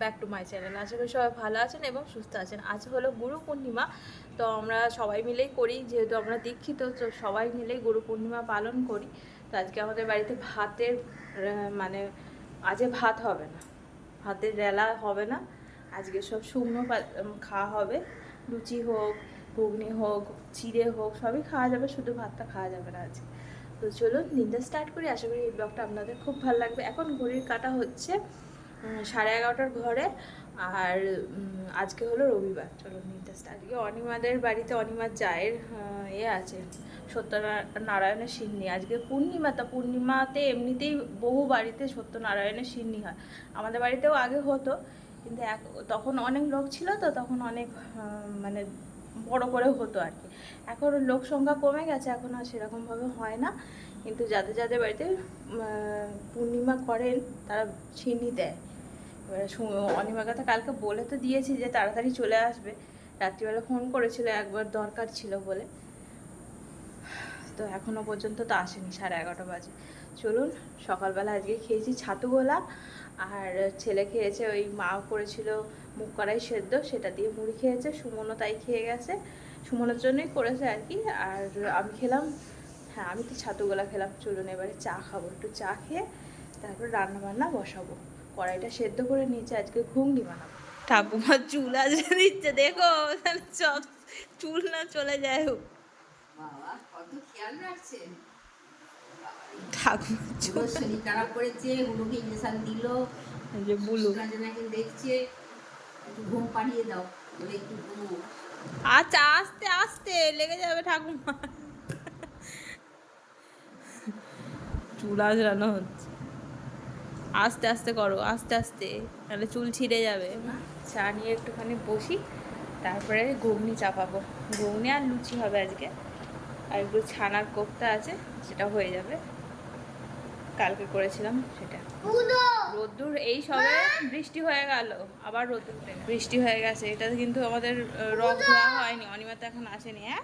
Back to my channel আশা করি সবাই ভালো আছেন এবং সুস্থ আছেন। আজ হলো গুরু পূর্ণিমা, তো আমরা সবাই মিলেই করি। যেহেতু আমরা দীক্ষিত, তো সবাই মিলেই গুরু পূর্ণিমা পালন করি। তো আজকে আমাদের বাড়িতে ভাতের মানে আজকে ভাত হবে না। ভাতের রেলা হবে না। আজকে সব শুকনো খাওয়া হবে। লুচি হোক, ঘুগনি হোক, চিড়ে হোক, সবই খাওয়া যাবে। শুধু ভাতটা খাওয়া যাবে না আজকে। তো চলুন দিনটা স্টার্ট করি। আশা করি এই ব্লগটা আপনাদের খুব ভালো লাগবে। এখন ঘড়ির কাটা হচ্ছে সাড়ে এগারোটার ঘরে আর আজকে হলো রবিবার। চলুন দিনটা আজকে অনিমাদের বাড়িতে অনিমার জায়ের আহ, এ আছে সত্যনারায়ণের সিন্নি। আজকে পূর্ণিমা তা পূর্ণিমাতে এমনিতেই বহু বাড়িতে সত্যনারায়ণের সিন্নি হয়। আমাদের বাড়িতেও আগে হতো কিন্তু এক তখন অনেক লোক ছিল তো তখন অনেক মানে বড় করে হতো আর কি। এখন লোক সংখ্যা কমে গেছে এখন আর সেরকমভাবে হয় না। কিন্তু যাদের যাদের বাড়িতে পূর্ণিমা করেন তারা ছিনি দেয়। এবারে কথা কালকে বলে তো দিয়েছি যে তাড়াতাড়ি চলে আসবে। রাত্রিবেলা ফোন করেছিল, একবার দরকার ছিল বলে। তো এখনও পর্যন্ত তো আসেনি, সাড়ে এগারোটা বাজে। চলুন, সকালবেলা আজকে খেয়েছি ছাতু গোলা, আর ছেলে খেয়েছে ওই মা করেছিল মুখ কড়াই সেদ্ধ, সেটা দিয়ে মুড়ি খেয়েছে, সুমনও তাই খেয়ে গেছে। সুমনের জন্যই করেছে আর কি, আর আমি খেলাম হ্যাঁ আমি তো ছাতু গোলা খেলাম। চলুন এবারে চা খাব, একটু চা খেয়ে তারপর রান্না বান্না বসাবো। কড়াইটা সেদ্ধ করে নিয়েছে আজকে ঘুগনি বানাবো। ঠাকুমার চুল আজকে দিচ্ছে দেখো তাহলে সব চুল না চলে যায় হোক। ঠাকুমার চুল হুলোর শরীর খারাপ করেছে হুলোকে ইঞ্জেকশন দিল। যে বুলু। কাঞ্জনাকে দেখছে একটু ঘুম পাড়িয়ে দাও বলে একটু ঘুমো। আচ্ছা আস্তে আস্তে লেগে যাবে ঠাকুমা। চুল আজরানো হচ্ছে। আস্তে আস্তে করো আস্তে আস্তে নাহলে চুল ছিঁড়ে যাবে। চা নিয়ে একটুখানি বসি তারপরে ঘুগনি চাপাবো। ঘুগনি আর লুচি হবে আজকে। আর একটু ছানার কোপ্তা আছে সেটা হয়ে যাবে। কালকে করেছিলাম সেটা। রোদ্দুর এই সবে বৃষ্টি হয়ে গেল আবার রোদ্দুর বৃষ্টি হয়ে গেছে এটা কিন্তু আমাদের আহ, রং ধোয়া হয়নি অনিমা তো এখন আসেনি হ্যাঁ?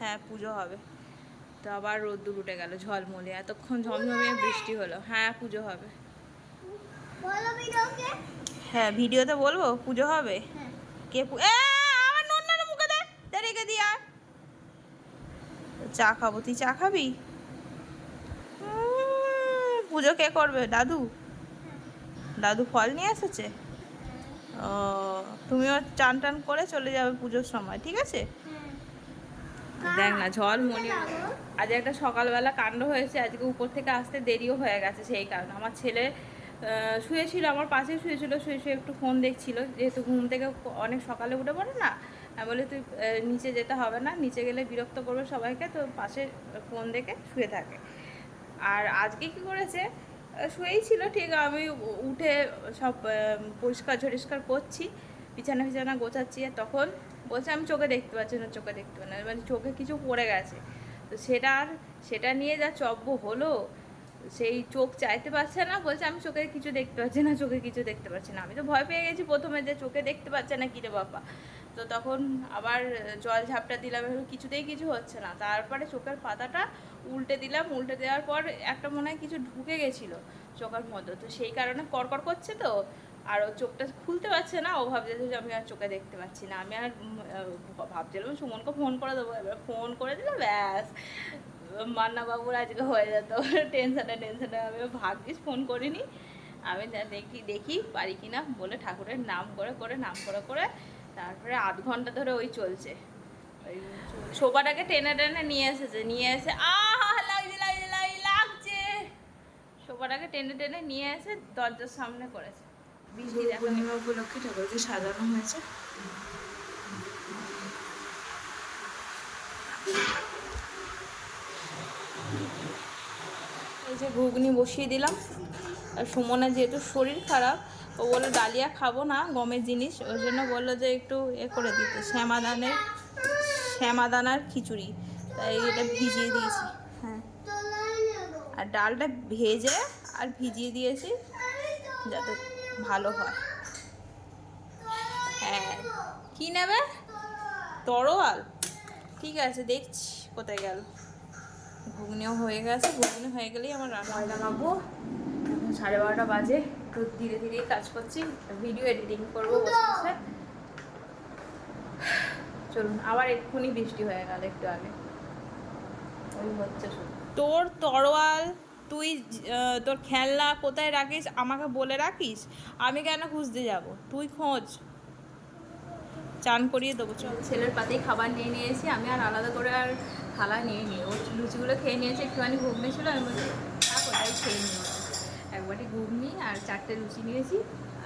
হ্যাঁ পুজো হবে। তো আবার রোদ্দুর উঠে গেল ঝলমলে এতক্ষণ ঝমঝমিয়ে বৃষ্টি হলো। হ্যাঁ পুজো হবে। হ্যাঁ ভিডিওতে বলব পুজো হবে? কে আমার নুন মুখে দে দে রেখে দিয়া চা খাব তুই চা খাবি? পুজো কে করবে? দাদু? দাদু ফল নিয়ে এসেছে? ও তুমিও চান টান করে চলে যাবে পুজোর সময় ঠিক আছে? দেখ না ঝড় মনে আজ একটা সকালবেলা কাণ্ড হয়েছে আজকে উপর থেকে আসতে দেরিও হয়ে গেছে সেই কারণে। আমার ছেলে শুয়েছিল, আমার পাশে শুয়েছিল, শুয়ে শুয়ে একটু ফোন দেখছিল। যেহেতু ঘুম থেকে অনেক সকালে উঠে পড়ে না, আমি বলি, তুই নিচে যেতে হবে না, নিচে গেলে বিরক্ত করবে সবাইকে তো পাশে ফোন দেখে শুয়ে থাকে। আর আজকে কি করেছে? শুয়েই ছিল, ঠিক আমি উঠে সব পরিষ্কার ঝরিষ্কার করছি, বিছানা বিছানা গোছাচ্ছি, আর তখন বলছে, আমি চোখে দেখতে পাচ্ছি না, চোখে দেখতে পাচ্ছি না। মানে চোখে কিছু পড়ে গেছে। তো সেটা আর, সেটা নিয়ে যা চব্য হলো সেই চোখ চাইতে পারছে না, বলছে আমি চোখে কিছু দেখতে পাচ্ছি না চোখে কিছু দেখতে পাচ্ছি না। আমি তো ভয় পেয়ে গেছি প্রথমে যে চোখে দেখতে পাচ্ছে না কিরে বাবা। তো তখন আবার জল ঝাপটা দিলাম এবার কিছুতেই কিছু হচ্ছে না। তারপরে চোখের পাতাটা উল্টে দিলাম, উল্টে দেওয়ার পর একটা মনে হয় কিছু ঢুকে গেছিল চোখের মধ্যে। তো সেই কারণে কড়কড় করছে তো, আর ও চোখটা খুলতে পারছে না, ও ভাবছে যে আমি আর চোখে দেখতে পাচ্ছি না। আমি আর ভাবছিলাম সুমনকে ফোন করে দেবো, এবার ফোন করে দিলে, ব্যাস। মান্না বাবুর আজকে হয়ে যেত। টেনশনে টেনশনে আমি ভাগ্যিস ফোন করিনি। আমি দেখি দেখি পারি কি না বলে ঠাকুরের নাম করে করে, নাম করে করে তারপরে আধ ঘণ্টা ধরে ওই চলছে। ওই সোফাটাকে টেনে টেনে নিয়ে এসেছে, নিয়ে এসে আহ, লাগছে লাগছে লাগছে সোফাটাকে টেনে টেনে নিয়ে এসে দরজার সামনে করেছে। উপলক্ষে সাজানো হয়েছে। যে ঘুগনি বসিয়ে দিলাম। আর সুমনের যেহেতু শরীর খারাপ ও বলল ডালিয়া খাব না গমের জিনিস। ওই জন্য বলল যে একটু এ করে দিতে শ্যামাদানের শ্যামাদানার খিচুড়ি। তাই এটা ভিজিয়ে দিয়েছি। হ্যাঁ। আর ডালটা ভেজে আর ভিজিয়ে দিয়েছি যাতে ভালো হয়। হ্যাঁ। কী নেবে? তরোয়াল। ঠিক আছে দেখছি কোথায় গেল। ঘুগনিও হয়ে গেছে ঘুগনি হয়ে গেলেই আমার রান্না ময়দা মাখবো এখন সাড়ে বারোটা বাজে। একটু ধীরে ধীরে কাজ করছি ভিডিও এডিটিং করব বসে। বসে চলুন আবার এক্ষুনি বৃষ্টি হয়ে গেল একটু আগে। ওই হচ্ছে তোর তরোয়াল তুই তোর খেলনা কোথায় রাখিস আমাকে বলে রাখিস? আমি কেন খুঁজতে যাব? তুই খোঁজ। চান করিয়ে দেবো চল। ছেলের পাতেই খাবার নিয়ে নিয়েছি আমি আর আলাদা করে আর থালা নিয়ে নিই ও লুচিগুলো খেয়ে নিয়েছে একটুখানি ঘুগনি ছিল আমি বলছি ওটাই খেয়ে নিও একবারই ঘুগনি আর চারটে লুচি নিয়েছি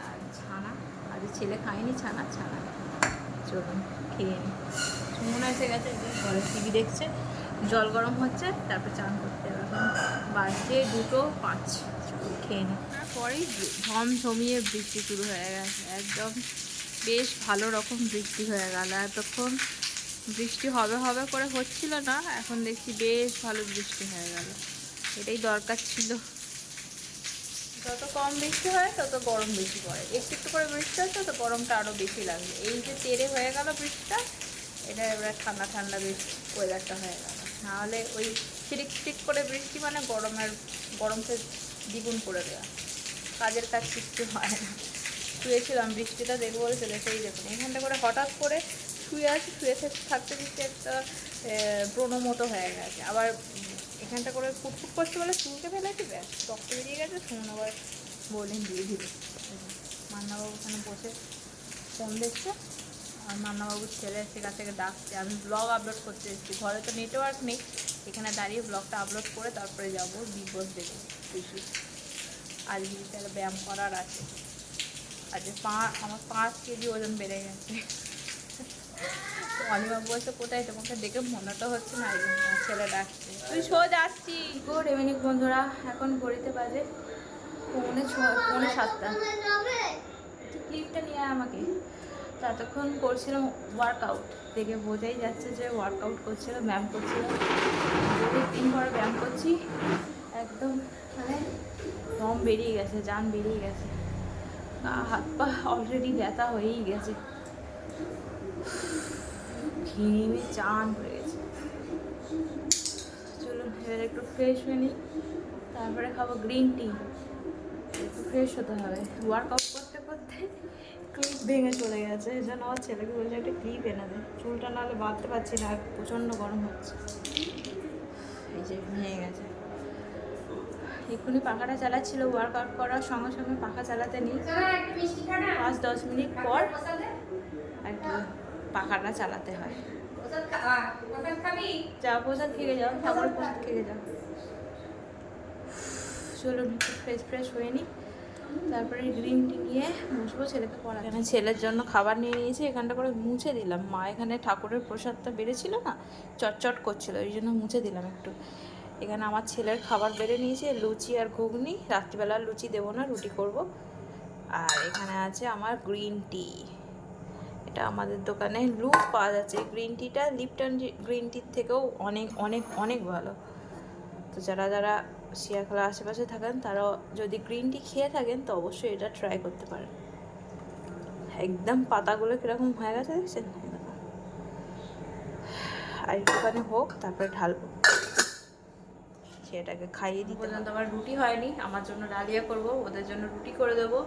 আর ছানা আর ছেলে খায়নি ছানা ছানা চলুন খেয়ে নিই সুমন এসে গেছে ঘরে টিভি দেখছে জল গরম হচ্ছে তারপর চান করতে এখন দুটো পাঁচ চলুন খেয়ে নিই তারপরেই ঝম ঝমিয়ে বৃষ্টি শুরু হয়ে গেছে একদম বেশ ভালো রকম বৃষ্টি হয়ে গেল। এতক্ষণ বৃষ্টি হবে হবে করে হচ্ছিল না, এখন দেখছি বেশ ভালো বৃষ্টি হয়ে গেল। এটাই দরকার ছিল। যত কম বৃষ্টি হয়, তত গরম বেশি পড়ে। একটু একটু করে বৃষ্টি হচ্ছে, তত গরমটা আরও বেশি লাগবে। এই যে তেরে হয়ে গেল বৃষ্টিটা, এটা এবার ঠান্ডা ঠান্ডা বেশ ওয়েদারটা হয়ে গেল। নাহলে ওই ছিটিক ছিটিক করে বৃষ্টি মানে গরমের, গরমকে দ্বিগুণ করে দেওয়া। কাজের কাজ কিচ্ছু হয় না। শুয়েছিলাম, বৃষ্টিটা দেখব বলে চলে সেই দেখুন, এখানটা করে হঠাৎ করে শুয়ে আছি, শুয়ে থাক- থাকতে দেখছি একটা ব্রণ মতো হয়ে গেছে। আবার এখানটা করে ফুটফুট করছে বলে চুলকে ফেলেছি, ব্যাস, রক্ত বেরিয়ে গেছে শুনুন আবার বললেন দিয়ে দিল মান্নাবাবু ওখানে বসে ফোন দেখছে, আর মান্নাবাবুর ছেলে সেখান থেকে ডাকছে। আমি ব্লগ আপলোড করতে এসেছি। ঘরে তো নেটওয়ার্ক নেই। এখানে দাঁড়িয়ে ব্লগটা আপলোড করে তারপরে যাব বিগ বস দেখে। আজকে বিকেলে ব্যায়াম করার আছে। আজকে পা, আমার পাঁচ কেজি ওজন বেড়ে গেছে। তো অনিবাবু বলছে, কোথায় তোমাকে দেখে মনে তো হচ্ছে না ছেলে ডাকছে। তুই শো, যাচ্ছি। গুড ইভিনিং বন্ধুরা, এখন ঘড়িতে বাজে পৌনে ছয় পৌনে সাতটা। ক্লিপটা নিয়ে আমাকে। তো এতক্ষণ করছিলাম ওয়ার্কআউট দেখে বোঝাই যাচ্ছে যে ওয়ার্কআউট করছিলাম ব্যায়াম করছিলাম দুই তিন পরে ব্যায়াম করছি। একদম মানে দম বেরিয়ে গেছে জান বেরিয়ে গেছে। হাত পা অলরেডি ব্যথা হয়েই গেছে। ঘিমে চান হয়ে গেছে চলুন, এবার একটু ফ্রেশ হয়ে নিই। তারপরে খাব গ্রিন টি একটু ফ্রেশ হতে হবে। ওয়ার্কআউট করতে করতে ক্লিপ ভেঙে চলে গেছে। এই জন্য আমার ছেলেকে বলছে, একটা ক্লিপ এনে দে। চুলটা নাহলে বাঁধতে পারছি না প্রচণ্ড গরম হচ্ছে। এই যে, ভেঙে গেছে। এক্ষুনি পাখাটা চালাচ্ছিল ওয়ার্কআউট করার সঙ্গে সঙ্গে পাখা চালাতে নিই। পাঁচ, দশ মিনিট পর আর কি পাখাটা চালাতে হয়। চা প্রসাদ খেয়ে যাও ঠাকুর প্রসাদ খেয়ে যাও। চলুন, একটু ফ্রেশ ফ্রেশ হয়ে নিই। তারপরে গ্রিন টি নিয়ে বসবো, ছেলেকে পড়া এখানে ছেলের জন্য খাবার নিয়ে নিয়েছি, এখানটা করে মুছে দিলাম। মা এখানে ঠাকুরের প্রসাদটা বেড়েছিল না, চটচট করছিল, ওই জন্য মুছে দিলাম একটু। এখানে আমার ছেলের খাবার বেড়ে নিয়েছে, লুচি আর ঘুগনি। রাত্রিবেলা লুচি দেবো না, রুটি করব। আর এখানে আছে আমার গ্রিন টি। এটা আমাদের দোকানে লুপ পাওয়া যাচ্ছে। গ্রিন টিটা লিপটন গ্রিন টির থেকেও অনেক অনেক অনেক ভালো। তো যারা যারা শিয়াখালার আশেপাশে থাকেন, তারাও যদি গ্রিন টি খেয়ে থাকেন, তো অবশ্যই এটা ট্রাই করতে পারেন। একদম পাতাগুলো কীরকম হয়ে গেছে দেখছেন। আর একটুখানি হোক, তারপরে ঢালবো। সেটাকে খাইয়ে দিতে পর্যন্ত আমার রুটি হয়নি আমার জন্য ডালিয়া করব ওদের জন্য রুটি করে দেবো।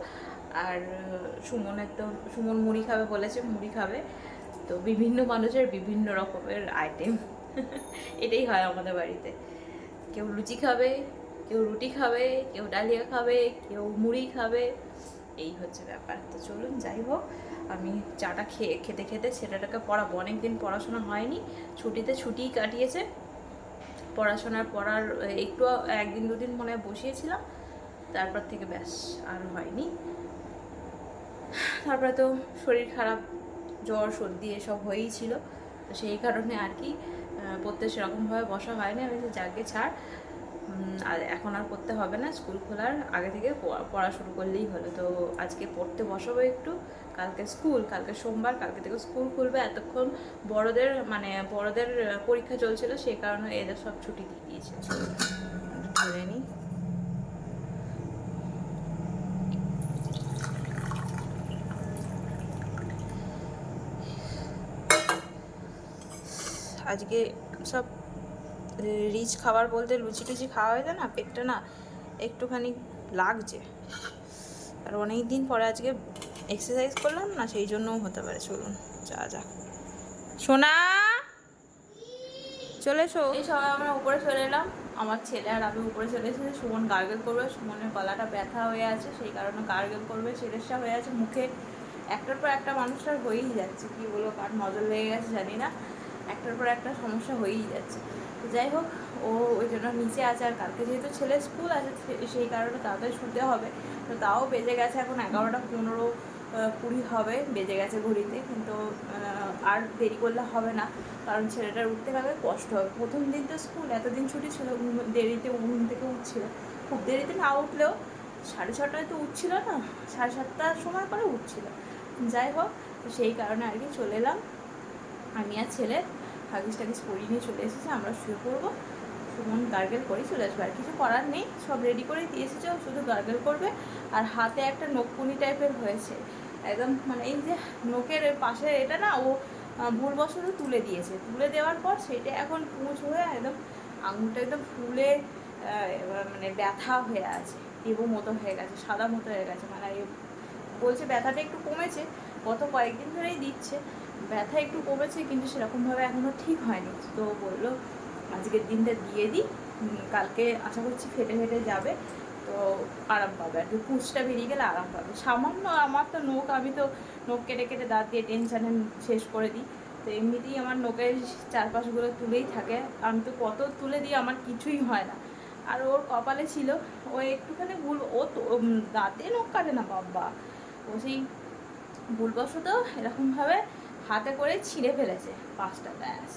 আর সুমনের তো সুমন মুড়ি খাবে বলেছে মুড়ি খাবে। তো বিভিন্ন মানুষের বিভিন্ন রকমের আইটেম এটাই হয় আমাদের বাড়িতে। কেউ লুচি খাবে কেউ রুটি খাবে কেউ ডালিয়া খাবে কেউ মুড়ি খাবে। এই হচ্ছে ব্যাপার। তো চলুন যাই হোক আমি চাটা খেয়ে খেতে খেতে ছেলেটাকে পড়াবো। অনেকদিন পড়াশোনা হয়নি ছুটিতে ছুটিই কাটিয়েছে। পড়াশোনার পড়ার একটু, একদিন দুদিন মনে হয় বসিয়েছিলাম। তারপর থেকে ব্যাস, আর হয়নি। তারপরে তো শরীর খারাপ, জ্বর, সর্দি, এসব হয়েই ছিল। তো সেই কারণে আর কি পড়তে সেরকমভাবে বসা হয়নি। আমি যাকে ছাড়। আর এখন আর পড়তে হবে না, স্কুল খোলার আগে থেকে পড়া- শুরু করলেই হলো। তো আজকে পড়তে বসাবো একটু, কালকে স্কুল, কালকে সোমবার, কালকে থেকে স্কুল খুলবে। এতক্ষণ বড়দের মানে বড়দের পরীক্ষা চলছিল সেই কারণে এদের সব ছুটি দিয়ে দিয়েছে। আজকে সব রিচ খাবার বলতে লুচি টুচি খাওয়া হয়েছে না, পেটটা না একটুখানি লাগছে। আর অনেক দিন পরে আজকে এক্সারসাইজ করলাম না, সেই জন্যও হতে পারে, চলুন যা যা সোনা! চলে এসো। এই সবাই আমরা উপরে চলে এলাম। আমার ছেলে আর আমি উপরে চলে এসেছি। সুমন গার্গেল করবে। সুমনের গলাটা ব্যথা হয়ে আছে, সেই কারণে গার্গেল করবে। ছেলেরটা হয়ে আছে। মুখে একটার পর একটা মানুষটার হয়েই যাচ্ছে। কি বলব, কার নজর লেগে গেছে জানি না। একটার পর একটা সমস্যা হয়েই যাচ্ছে। তো যাই হোক, ও ওই জন্য নিচে আছে আর কালকে যেহেতু ছেলে স্কুল আছে সেই কারণে তাড়াতাড়ি শুতে হবে। তো তাও বেজে গেছে এখন এগারোটা পনেরো কুড়ি হবে, বেজে গেছে ঘড়িতে। কিন্তু আর দেরি করলে হবে না, কারণ ছেলেটার উঠতে গেলে কষ্ট হবে। প্রথম দিন তো স্কুল, এতদিন ছুটি ছিল দেরিতে ঘুম থেকে উঠছিল। খুব দেরিতে না উঠলেও সাড়ে ছটায় তো উঠছিল না, সাড়ে সাতটার সময় করে উঠছিল। যাই হোক সেই কারণে আর কি চলে এলাম। আমি আর ছেলে হাগিস টাগিস পরিয়ে নিয়ে চলে এসেছে, আমরা শুয়ে পড়ব। সুমন গার্গেল করে চলে আসবে। আর কিছু করার নেই, সব রেডি করে দিয়ে এসেছে, শুধু গার্গেল করবে। আর হাতে একটা নকুনি টাইপের হয়েছে। একদম মানে এই যে নোকের পাশে এটা না, ও ভুলবশত তুলে দিয়েছে। তুলে দেওয়ার পর সেটা এখন পুঁজ হয়ে একদম আঙুলটা একদম ফুলে মানে ব্যথা হয়ে আছে। এবো মতো হয়ে গেছে, সাদা মতো হয়ে গেছে। মানে বলছে ব্যথাটা একটু কমেছে গত কয়েকদিন ধরেই দিচ্ছে। ব্যথা একটু কমেছে, কিন্তু সেরকমভাবে এখনও ঠিক হয়নি। তো বলল, আজকের দিনটা দিয়ে দিই। কালকে আশা করছি ফেটে ফেটে যাবে। তো আরাম পাবে আর কি। পুঁজটা বেরিয়ে গেলে আরাম পাবে। সামান্য আমার তো নোক আমি তো নোখ কেটে কেটে দাঁত দিয়ে টেনশানে শেষ করে দিই। তো এমনিতেই আমার নোকের চারপাশগুলো তুলেই থাকে। আমি তো কত তুলে দিই, আমার কিছুই হয় না। আর ওর কপালে ছিল, ও একটুখানি ভুল, ও তো দাঁতে নোখ কাটে না, বাবা। ও সেই ভুলবশত এরকমভাবে হাতে করে ছিঁড়ে ফেলেছে পাঁচটা, ব্যাস।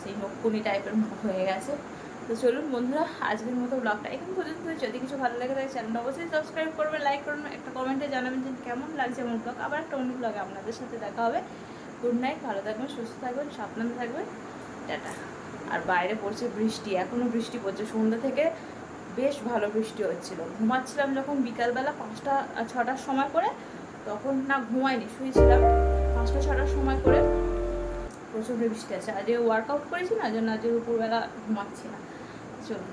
সেই নকুনি টাইপের মুখ হয়ে গেছে। তো চলুন বন্ধুরা, আজকের মতো ব্লগটা এখন পর্যন্ত। যদি কিছু ভালো লাগে তাহলে চ্যানেলটা অবশ্যই সাবস্ক্রাইব করবেন লাইক করবেন একটা কমেন্টে জানাবেন যে কেমন লাগছে আমার ব্লগ। আবার একটা অন্য ব্লগে আপনাদের সাথে দেখা হবে। গুড নাইট ভালো থাকবেন, সুস্থ থাকবেন, সাবধানে থাকবেন। টাটা। আর বাইরে পড়ছে বৃষ্টি এখনও বৃষ্টি পড়ছে। সন্ধ্যা থেকে বেশ ভালো বৃষ্টি হচ্ছিল। ঘুমাচ্ছিলাম যখন বিকালবেলা পাঁচটা ছটার সময় করে। তখন না ঘুমাইনি শুয়েছিলাম পাঁচটা ছটার সময় করে প্রচণ্ড বৃষ্টি আছে আজকে ওয়ার্কআউট করেছি না জন্য আজকে দুপুরবেলা ঘুমাচ্ছি না চলুন।